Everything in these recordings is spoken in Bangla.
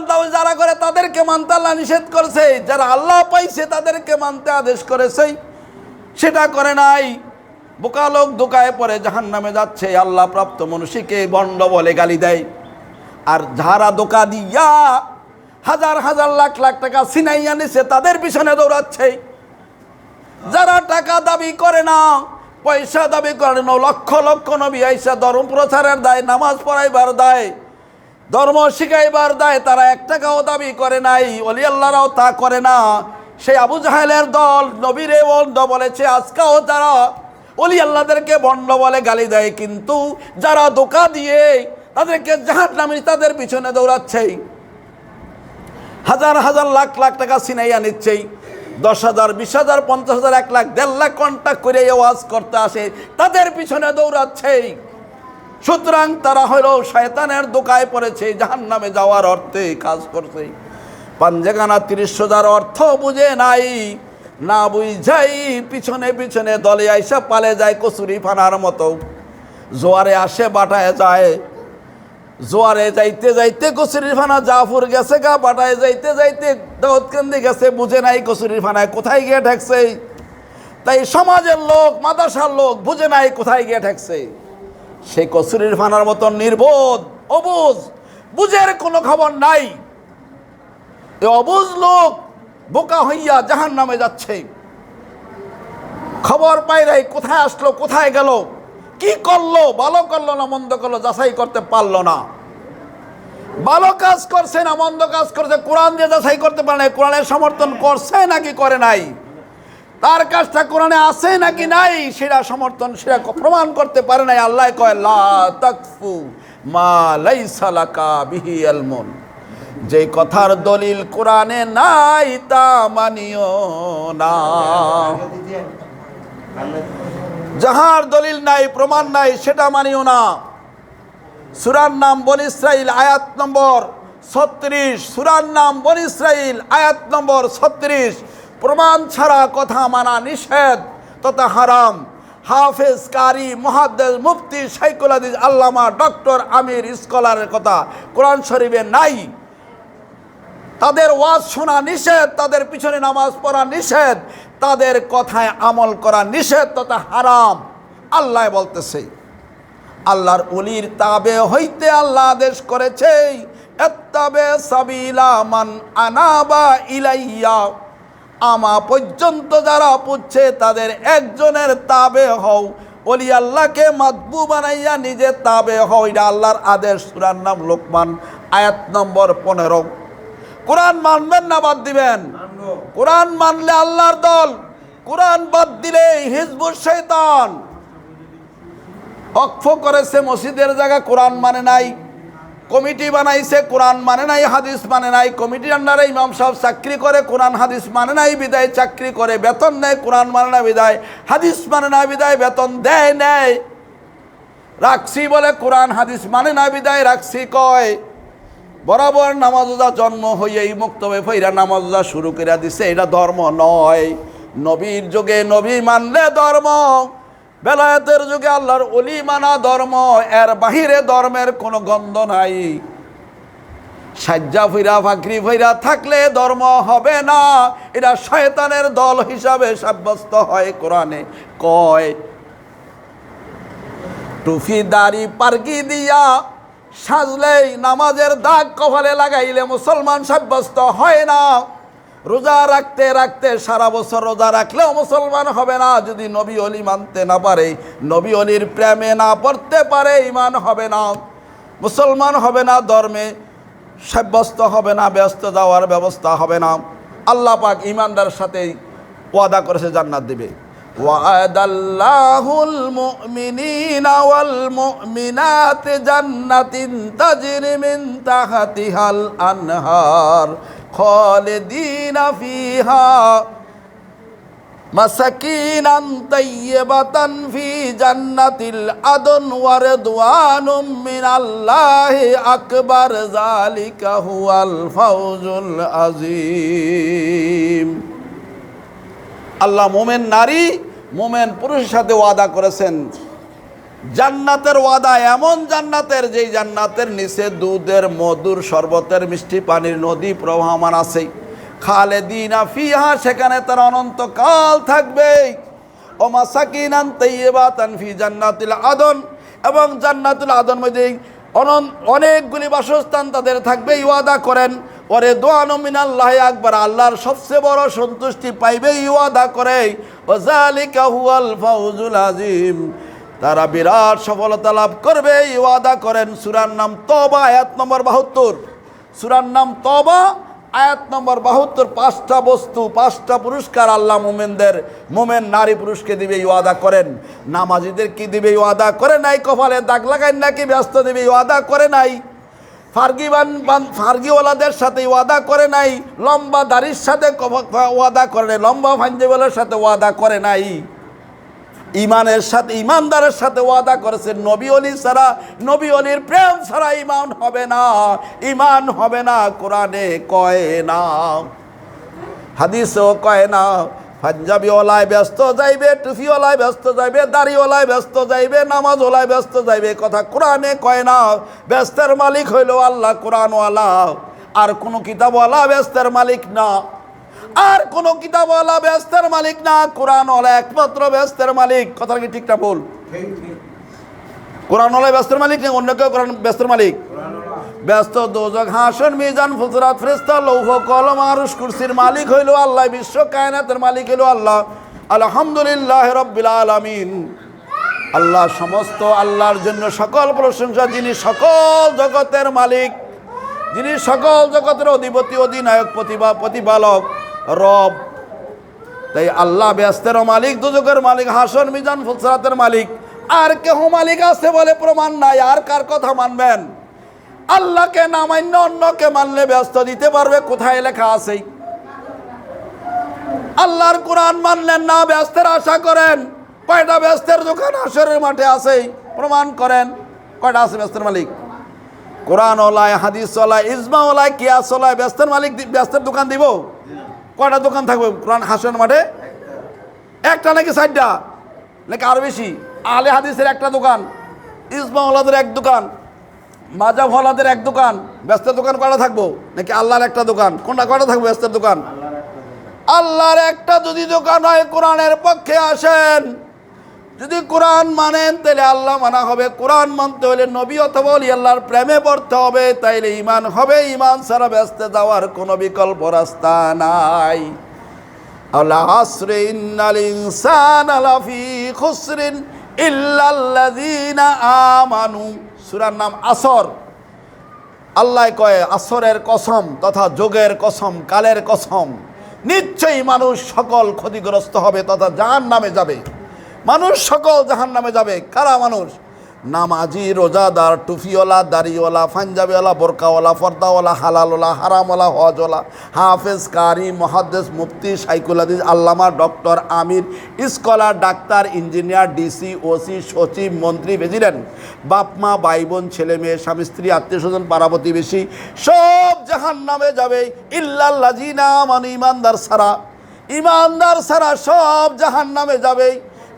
দাও যারা করে তাদেরকে মানতে আল্লাহ নিষেধ করেছে। যারা আল্লাহ পাইছে তাদেরকে মানতে আদেশ করেছে। সেটা করে নাই। বোকা লোক দোকায় পরে জাহান নামে যাচ্ছে। আল্লাহ প্রাপ্ত মনুষ্যকে বন্ড বলে গালি দেয়। আর যারা দোকা দিয়া হাজার হাজার লাখ লাখ টাকা সিনাইয়া নিছে তাদের পিছনে দৌড়াচ্ছে। যারা টাকা দাবি করে না, পয়সা দাবি করে না, লক্ষ লক্ষ নবী আইসা ধর্ম প্রচারের দায়, নামাজ পড়াইবার দায়। ধর্ম শিখাইবার দায় তারা এক টাকাও দাবি করে নাই অলি আল্লাহরাও তা করে না। সেই আবু জাহেলের দল নবীরে বন্ধ বলেছে, আজকাও তারা অলি আল্লাহদেরকে বন্ড বলে গালি দেয়, কিন্তু যারা দোকা দিয়ে তাদেরকে জাহাজ নামি তাদের পিছনে দৌড়াচ্ছে। হাজার হাজার লাখ লাখ টাকা সিনাইয়া নিচ্ছেই দশ হাজার, বিশ হাজার, পঞ্চাশ হাজার, এক লাখ, দেড় লাখ কন্ট্যাক্ট করে ওয়াজ করতে আসে, তাদের পিছনে দৌড়াচ্ছেই সুতরাং তারা হইল শয়তানের দোকায় পড়েছে জাহান নামে যাওয়ার অর্থে কাজ করছে। পাঞ্জেগানা তিরিশ হাজার অর্থ বুঝে নাই, না বুঝাই পিছনে পিছনে দলে আইসা পালে যায় কচুরি ফানার মতো। জোয়ারে আসে, বাটায় যায়। জোয়ারে যাইতে যাইতে কচুরির ফানা জাফর গেছে গা, বাটায় যাইতে যাইতে দাউদকান্দি গেছে, বুঝে নাই কচুরির ফানায় কোথায় গিয়ে ঠেকছে। তাই সমাজের লোক মাদাসার লোক, বুঝে নাই কোথায় গিয়ে ঠেকছে। সেই কচুরির ফানার মতন নির্বোধ, অবুজ। বুঝের কোনো খবর নাই। অবুজ লোক বোকা হইয়া জাহান নামে যাচ্ছে। খবর পাই নাই, কোথায় আসলো, কোথায় গেল? কি করল? ভালো করল না, মন্দ করল, যাচাই করতে পারল না। ভালো কাজ করছে না, মন্দ কাজ করছে, কোরআন দিয়ে যাচাই করতে পারে কোরআনের সমর্থন করছে নাকি করে নাই? তার কাজটা কোরআনে আছে নাকি নাই, সেটা সমর্থন, সেটা প্রমাণ করতে পারে নাই। আল্লাহ কয়, লা মা যে কথার দলিল কোরআনে নাই, তা মানিও না। যাহার দলিল নাই, প্রমাণ নাই, সেটা মানিও না। সুরার নাম বন ইসরাইল, আয়াত নম্বর ছত্রিশ। সুরার নাম বন ইসরাইল, আয়াত নম্বর ছত্রিশ। প্রমাণ ছাড়া কথা মানা নিষেধ, তথা হারাম। হাফেজ, কারি, মহাদ্দেস, মুফতি শাইকুল হাদিস, আল্লামা, ডক্টর, আমির স্কলারের কথা কোরআন শরীফে নাই। তাদের ওয়াজ শোনা নিষেধ, তাদের পিছনে নামাজ পড়া নিষেধ, তাদের কথায় আমল করা নিষেধ, তথা হারাম। আল্লাহ বলতেছে, আল্লাহর উলির তাবে হইতে আল্লাহ আদেশ করেছে এত্তাবে সাবিলা মান আনাবা ইলাইয়া। আমা পর্যন্ত যারা পুচ্ছে তাদের একজনের তাবে হও। অলি আল্লাহকে মাতবু বানাইয়া নিজে তাবে হও এটা আল্লাহর আদেশ। সুরার নাম লোকমান আয়াত নম্বর পনেরো। কোরআন মানবেন না বাদ দিবেন। কোরআন মানলে আল্লাহর দল। কোরআন বাদ দিলে হিজবুর শৈতান অক্ষ করেছে মসজিদের জায়গা কোরআন মানে নাই। কমিটি বানাইছে, কোরআন মানে নাই, হাদিস মানে নাই। কমিটির আন্ডারে ইমাম সাহেব চাকরি করে, কোরআন, হাদিস মানে নাই, বিদায় চাকরি করে, বেতন নেয়, কোরআন মানে না বিদায়। হাদিস মানে না বিদায়, বেতন দেয় নেয় রাখছি বলে কোরআন, হাদিস মানে না বিদায়, রাখছি কয়? বরাবর নামাজা জন্ম হইয়াই মুক্তবে ফইরা নামাজা শুরু করে দিছে, এটা ধর্ম নয়। নবীর যুগে নবী মানলে ধর্ম। বেলায়েতের যুগে আল্লাহর অলি মানা ধর্ম, এর বাহিরে ধর্মের কোনো গন্ধ নাই। সাজ্জা ফইরা ফাকরি ফইরা থাকলে ধর্ম হবে না। এটা শয়তানের দল হিসাবে সাব্যস্ত হয় কোরআনে। কয়, টুফি দাড়ি পার্কি দিয়া সাজলেই নামাজের দাগ কপালে লাগাইলে মুসলমান সাব্যস্ত হয় না। রোজা রাখতে রাখতে সারা বছর রোজা রাখলেও মুসলমান হবে না যদি নবী অলি মানতে না পারে নবী অলির প্রেমে না পড়তে পারে ইমান হবে না মুসলমান হবে না ধর্মে সাব্যস্ত হবে না ব্যস্ত যাওয়ার ব্যবস্থা হবে না আল্লাহ পাক ইমানদার সাথে ওয়াদা করেছে জান্নাত দিবে وعد الله المؤمنين والمؤمنات جنة تجري من تحتها الأنهار خالدين فيها مساكينا طيبة في جنة العدن ورضوان من الله أكبر ذلك هو الفوز العظيم আল্লাহ মোমেন নারী মোমেন পুরুষের সাথে ওয়াদা করেছেন জান্নাতের ওয়াদা এমন জান্নাতের, যেই জান্নাতের নিচে দুধের, মধুর, শরবতের, মিষ্টি পানির নদী প্রবাহমান আছে খালেদিনা ফিহা, সেখানে তার অনন্তকাল থাকবে। ও মাসাকিনান তাইয়্যিবাতান ফি জান্নাতিল আদন। এবং জান্নাতুল আদন মধ্যে অনন, অনেকগুলি বাসস্থান তাদের থাকবে ওয়াদা করেন। ওরে দোয়ানো মিনাল্লাহ আকবার, আল্লাহর সবচেয়ে বড় সন্তুষ্টি পাইবে ওয়াদা করে। ও জালিকা হুয়াল ফাউজুল আজিম। তারা বিরাট সফলতা লাভ করবে। ওয়াদা করেন সুরার নাম তবা আয়াত নম্বর বাহাত্তর। সুরার নাম তবা আয়াত নম্বর বাহাত্তর। পাঁচটা বস্তু, পাঁচটা পুরস্কার আল্লাহ মোমেনদের, মোমেন নারী পুরুষকে দিবে ওয়াদা করেন। নামাজিদের কি দিবে ওয়াদা করে নাই? কপালে দাগ লাগাই নাকি ব্যস্ত দিবে ওয়াদা করে নাই? ফার্গিবান বান ফার্গিওয়ালাদের সাথে ওয়াদা করে নাই? লম্বা দাড়ির সাথে ওয়াদা করে নাই? লম্বা ফাঞ্জিওয়ালার সাথে ওয়াদা করে নাই? ইমানের সাথে ইমানদারের সাথে ওয়াদা করেছেন নবী অলি ছাড়া, নবী অলির প্রেম ছাড়া ইমান হবে না। ইমান হবে না, কোরআনে কয় না। হাদিসও কয় না পাঞ্জাবি ওলায় ব্যস্ত যাইবে, টুফিওয়ালায় ব্যস্ত যাইবে, দাড়িওয়ালায় ব্যস্ত যাইবে নামাজ ওলায় ব্যস্ত যাইবে কথা কোরআনে কয় না। ব্যস্তের মালিক হইল আল্লাহ, কোরআনওয়ালা। আর কোনো কিতাবওয়ালা ব্যস্তের মালিক না। আর কোন কিতাবওয়ালা ব্যস্তের মালিক না কোরআনওয়ালা একমাত্র ব্যস্তের মালিক। কথা কি ঠিকটা বল কোরআন কোরআনওয়ালা ব্যস্তের মালিক না অন্য কেউ কোরআন ব্যস্তের মালিক? ব্যস্ত দোজক হাসন মিজান ফুসরাত ফেরেশতা লৌহ কলম আরশ কুরসির মালিক হইল আল্লাহ বিশ্ব কায়নাতের মালিক হইল আল্লাহ। আলহামদুলিল্লাহ রব্বিল আলামিন। আল্লাহ সমস্ত আল্লাহর জন্য সকল প্রশংসা যিনি সকল জগতের মালিক যিনি সকল জগতের অধিপতি অধিনায়ক প্রতিভা প্রতিপালক রব। তাই আল্লাহ ব্যস্তের মালিক, দুজকের মালিক, হাসন, মিজান, ফুলসরাতের মালিক। আর কেহ মালিক আছে বলে প্রমাণ নাই, আর কার কথা মানবেন? আল্লাহকে না মান্য অন্যকে মানলে ব্যস্ত দিতে পারবে, কোথায় লেখা আছে? আল্লাহর কোরআন মানলেন না, ব্যস্তের আশা করেন। কয়টা ব্যস্তের দোকান আসরের মাঠে আছে? প্রমাণ করেন, কয়টা আছে ব্যস্তের মালিক? কোরআন ওলায় হাদিস ওলায় ইজমা ওলায় কিয়াস ওলায় ব্যস্তের মালিক ব্যস্তের দোকান দিব? কয়টা দোকান থাকবে কোরআন হাসান মাঠে? একটা নাকি সাইডটা নাকি আরও বেশি? আলে হাদিসের একটা দোকান ইসমাউলাদের এক দোকান মাজা ভলাদের এক দোকান, ব্যস্তের দোকান কয়টা থাকব? নাকি আল্লাহর একটা দোকান? কোনটা, কয়টা থাকবে ব্যস্তের দোকান। আল্লাহর একটা যদি দোকান হয় কোরআনের পক্ষে আসেন। যদি কোরআন মানেন, তাহলে আল্লাহ মানা হবে। কোরআন মানতে হলে নবী অথবা অলি আল্লাহর প্রেমে পড়তে হবে, তাইলে ইমান হবে। ইমান ছাড়া ব্যস্ত যাওয়ার কোনো বিকল্প রাস্তা নাই। আল্লাহ আসরে ইন্নাল ইনসান আলাফি খুসরিন ইল্লাল্লাযীনা আমানু। সূরার নাম আসর। আল্লাহ কয়, আসরের কসম তথা যোগের কসম, কালের কসম। নিশ্চয়ই মানুষ সকল ক্ষতিগ্রস্ত হবে তথা জাহান নামে যাবে। মানুষ সকল জাহান নামে যাবে। কারা মানুষ? নামাজি, রোজাদার, টুফিওয়ালা, দাড়িওয়ালা, পাঞ্জাবিওয়ালা, বোরকাওয়ালা ফর্দাওয়ালা হালালওয়ালা, হারামওয়ালা, হজওয়ালা, হাফেজ, কারি, মহাদ্দেস, মুফতি, সাইকুল হাদিস, আল্লামা, ডক্টর, আমির, স্কলার, ডাক্তার, ইঞ্জিনিয়ার, ডিসি, ওসি, সচিব, মন্ত্রী, প্রেসিডেন্ট, বাপমা ভাই বোন ছেলে মেয়ে স্বামী, স্ত্রী, আত্মীয় স্বজন, পাড়া প্রতিবেশী, সব জাহান নামে যাবে। ইল্লাল্লাজিনা মানে ইমানদার সারা। ইমানদার সারা সব জাহান নামে যাবে।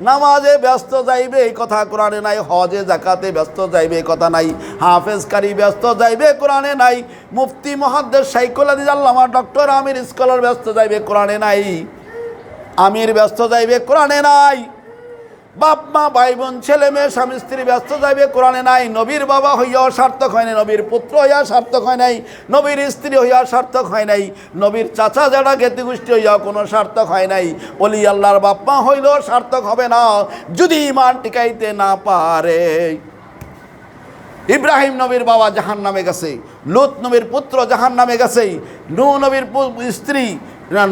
নামাজে ব্যস্ত যাইবে, এই কথা কোরআনে নাই। হজে জাকাতে ব্যস্ত যাইবে, এই কথা নাই। হাফেজকারী ব্যস্ত যাইবে, কোরআনে নাই। মুফতি মহাদ্দেশ সাইকুল আদিজ আল্লামা ডক্টর আমির স্কলার ব্যস্ত যাইবে, কোরআনে নাই। আমির ব্যস্ত যাইবে, কোরআনে নাই। বাপ, মা, ভাই, বোন, ছেলে, মেয়ে, স্বামী, স্ত্রী ব্যস্ত যাইবে, কোরআনে নাই, নবীর বাবা হইয়াও সার্থক হয় নাই, নবীর পুত্র হইয়া সার্থক হয় নাই, নবীর স্ত্রী হইয়া সার্থক হয় নাই, নবীর চাচা যারা গোষ্ঠী হইয়া কোনো সার্থক হয় নাই, বলি আল্লাহর বাপ, মা হইলেও সার্থক হবে না, যদি ইমান টিকাইতে না পারে। ইব্রাহিম নবীর বাবা জাহান নামে গেছে, লুত নবীর পুত্র জাহান নামে গেছে নু নবীর স্ত্রী,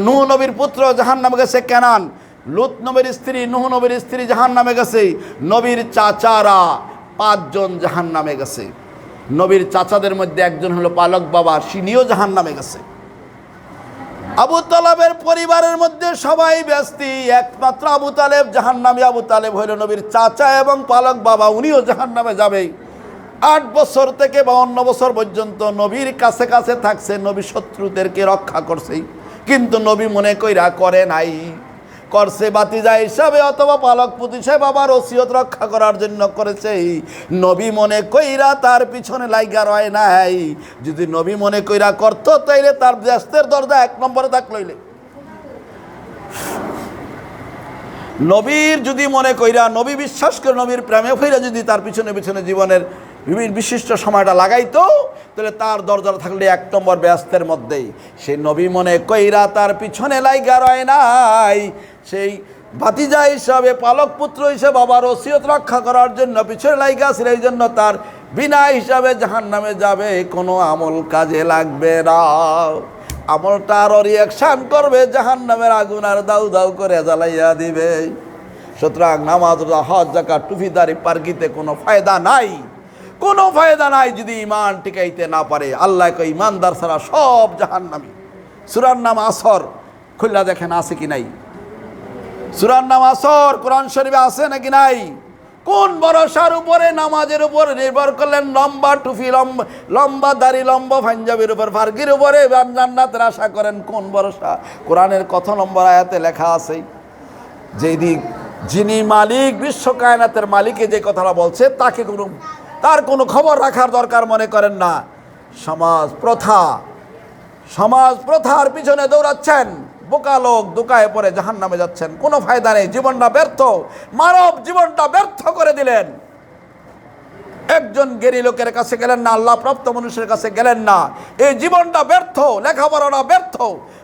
নু নবীর পুত্র জাহান নামে গেছে কেনান লুত নবীর স্ত্রী, নুহ নবীর স্ত্রী জাহান নামে গেছে। নবীর চাচারা পাঁচজন জাহান নামে গেছে। নবীর চাচাদের মধ্যে একজন হলো পালক বাবা, সিনিও জাহান নামে গেছে। আবু তালেবের পরিবারের মধ্যে সবাই ব্যস্তি, একমাত্র আবু তালেব জাহান নামে আবু তালেব হইল নবীর চাচা এবং পালক বাবা, উনিও জাহান নামে যাবে। আট বছর থেকে বাউন্ন বছর পর্যন্ত নবীর কাছে কাছে থাকছে, নবী শত্রুদেরকে রক্ষা করছে। কিন্তু নবী মনে কইরা করে নাই। করছে বাতিজা হিসাবে, অথবা পালক পুত হিসাবে বাবার ওসিয়ত রক্ষা করার জন্য করেছে। নবী মনে কইরা তার পিছনে লাইগা রয় নাই। যদি নবী মনে কইরা করতো, তাইলে তার ব্যস্তের দরজা এক নম্বরে থাক লইলে। নবীর যদি মনে কইরা, নবী বিশ্বাস করে নবীর প্রেমে ফিরে যদি তার পিছনে পিছনে জীবনের বিভিন্ন বিশিষ্ট সময়টা লাগাইতো, তাহলে তার দরজা থাকলে এক নম্বর ব্যস্তের মধ্যেই। সেই নবী মনে কইরা তার পিছনে লাইগা রয় নাই। সেই ভাতিজা হিসাবে, পালক পুত্র হিসেবে, বাবার ওসিয়ত রক্ষা করার জন্য পিছনে লাইগা ছিল, এই জন্য তার বিনা হিসাবে জাহান নামে যাবে, কোনো আমল কাজে লাগবে না। আমলটা আরও রিয়াকশান করবে জাহান নামের আগুন আর দাউ দাউ করে জ্বালাইয়া দিবে। সুতরাং নামাজ, হজ জাকা টুফিদারি পার্কিতে কোনো ফায়দা নাই। কোনো ফায়দা নাই যদি ইমান টিকাইতে না পারে। আল্লাহ ইমানদার ছাড়া সব জাহান নামি সুরার নাম আসর খুল্লা দেখেন আছে কি নাই? সুরার নাম আসর, কোরআন শরীফে আছে নাকি নাই? কোন ভরসার উপরে, নামাজের উপর নির্ভর করলেন লম্বা টুফি লম্বা লম্বা দাড়ি, লম্বা পাঞ্জাবির উপর, ফার্গির উপরে জান্নাতের আশা করেন কোন ভরসা? কোরআনের কত নম্বর আয়াতে লেখা আছে যেই দিক যিনি মালিক, বিশ্ব কায়নাতের মালিকে যে কথাটা বলছে, তাকে কোনো তার কোনো খবর রাখার দরকার মনে করেন না। সমাজ প্রথা। সমাজ প্রথার পিছনে দৌড়াচ্ছেন। বোকা লোক দোকায় পরে জাহান নামে যাচ্ছেন। কোনো ফায়দা নেই। জীবনটা ব্যর্থ। মানব জীবনটা ব্যর্থ করে দিলেন। একজন গেরি লোকের কাছে গেলেন না আল্লাহ প্রাপ্ত মানুষের কাছে গেলেন না। এই জীবনটা ব্যর্থ, লেখাপড়াটা ব্যর্থ।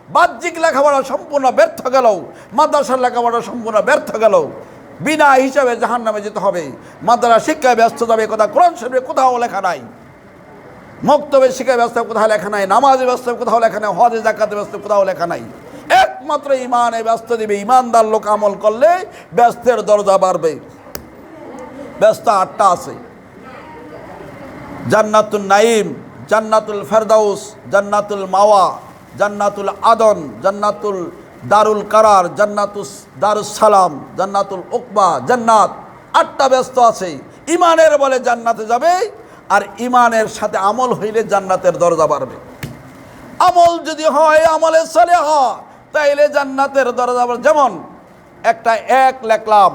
বাহ্যিক লেখাপড়া সম্পূর্ণ ব্যর্থ গেল। মাদ্রাসার লেখাপড়া সম্পূর্ণ ব্যর্থ গেল। বিনা হিসাবে জাহান নামে যেতে হবে। মাদ্রাসা শিক্ষায় ব্যস্ত যাবে কথা, কোরআন শরীফে কোথাও লেখা নাই। মক্তবের শিক্ষায় ব্যস্ত কোথাও লেখা নাই, নামাজের ব্যস্ত কোথাও লেখা নাই হজে জাকাতে ব্যস্ত কোথাও লেখা নাই। একমাত্র ইমানে ব্যস্ত দিবে ইমানদার লোক আমল করলে ব্যস্তের দরজা বাড়বে। ব্যস্ত আটটা আছে। জান্নাতুল নাইম জান্নাতুল ফেরদাউস, জান্নাতুল মাওয়া, জান্নাতুল আদন, জান্নাতুল দারুল কারার, জান্নাতুস, দারুস সালাম, জান্নাতুল উকবা, জান্নাত। আটটা ব্যস্ত আছে। ইমানের বলে জান্নাতে যাবে আর ইমানের সাথে আমল হইলে জান্নাতের দরজা বাড়বে। আমল যদি হয়, আমলে চলে হয় তাইলে জান্নাতের দরজা। যেমন একটা এক লেখলাম,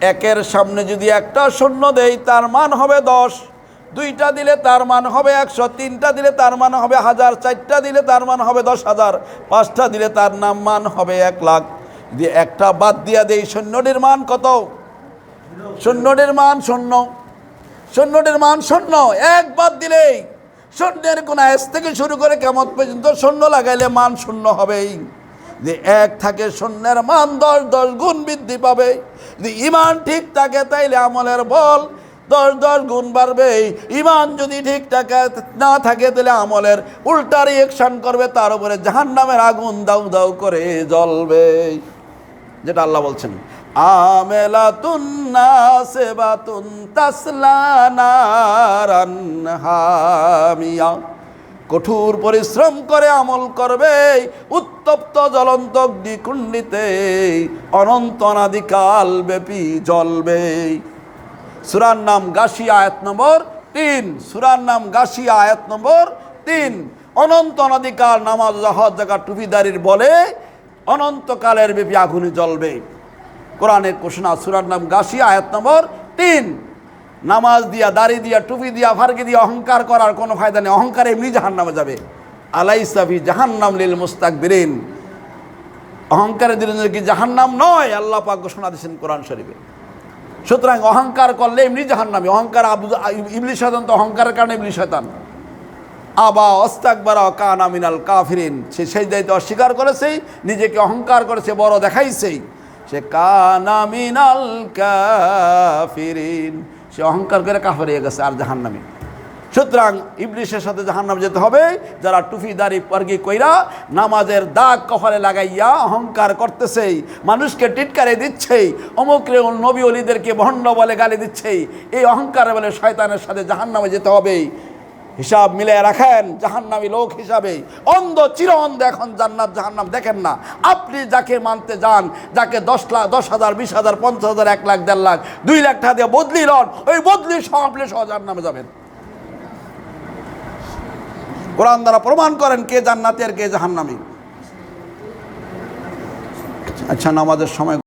একের সামনে যদি একটা শূন্য দেই, তার মান হবে দশ। দুইটা দিলে তার মান হবে একশো, তিনটা দিলে তার মান হবে হাজার, চারটা দিলে তার মান হবে দশ হাজার, পাঁচটা দিলে তার নাম মান হবে এক লাখ। যদি একটা বাদ দিয়া দেই শূন্যটির মান কত? শূন্যটির মান শূন্য। শূন্যটির মান শূন্য, এক বাদ দিলেই শূন্যের কোন এস থেকে শুরু করে কেমন পর্যন্ত শূন্য লাগাইলে মান শূন্য হবেই। যে এক থাকে শূন্যের মান দশ দশ গুণ বৃদ্ধি পাবে। যদি ইমান ঠিক থাকে, তাইলে আমলের বল দশ দশ গুণ বাড়বে। ইমান যদি ঠিক থাকে, না থাকে, তাহলে আমলের উল্টা রিয়েকশন করবে, তার উপরে জাহান নামের আগুন দাউ দাউ করে জ্বলবে। যেটা আল্লাহ বলছেন, আমেলাতুন নাসিবাতুন তাসলা নারান হামিয়া। কঠোর পরিশ্রম করে আমল করবে, উত্তপ্ত জ্বলন্ত অগ্নিকুণ্ডিতে অনন্ত অনাদিকাল ব্যাপী জ্বলবে। সুরার নাম গাছি আয়াত নম্বর তিন। সুরার নাম গাছি আয়াত নম্বর তিন। অনন্ত অনাদিকাল নামাজ হজ জায়গা টুপিদারির বলে অনন্তকালের ব্যাপী আগুনে জ্বলবে। কোরআনের ঘোষণা সুরার নাম গাছি আয়াত নম্বর তিন। নামাজ দিয়া, দাড়ি দিয়া, টুপি দিয়া ফারকে দিয়া অহংকার করার কোনো ফায়দা নেই। অহংকার এমনি জাহান নামে যাবে আলাইসাফি জাহান্নাম লিল মুস্তাক বিরিন অহংকারের দিলেন কি জাহান্নাম নয়, আল্লাহ পাক ঘোষণা দিয়েছেন কোরআন শরীফে। সুতরাং অহংকার করলে এমনি জাহান নামে অহংকার আবু ইবলি শয়তান তো অহংকারের কারণে ইবলি শতান আবা অস্তাকবারা কান আমিনাল কাফিরিন। সে সেই দায়িত্ব অস্বীকার করেছেই নিজেকে অহংকার করেছে, বড় দেখাইছেই সে কানামিনাল কাফিরিন। সে অহংকার করে কাফের হয়ে গেছে আর জাহান্নামি। সুতরাং ইবলিশের সাথে জাহান্নাম যেতে হবে, যারা টুফি, দাড়ি, পার্গি কইরা নামাজের দাগ কপালে লাগাইয়া অহংকার করতেছেই, মানুষকে টিটকারে দিচ্ছেই, অমুক রে নবী অলিদেরকে ভণ্ড বলে গালি দিচ্ছেই, এই অহংকার বলে শয়তানের সাথে জাহান্নামে যেতে হবে। হিসাব মিলে রাখেন, জাহান্নামী লোক হিসাবে। অন্ধ চির অন্ধ এখন জান্নাত, জাহান্নাম দেখেন না। আপনি যাকে মানতে যান, যাকে দশ লাখ দশ হাজার, বিশ হাজার, পঞ্চাশ হাজার, এক লাখ, দেড় লাখ, দুই লাখ টাকা দিয়ে বদলি লন, ওই বদলি সহ আপনি সহ জাহান্নামে যাবেন। কোরআন দ্বারা প্রমাণ করেন কে জান্নাতি আর কে জাহান্নামি। আচ্ছা নামাজের সময়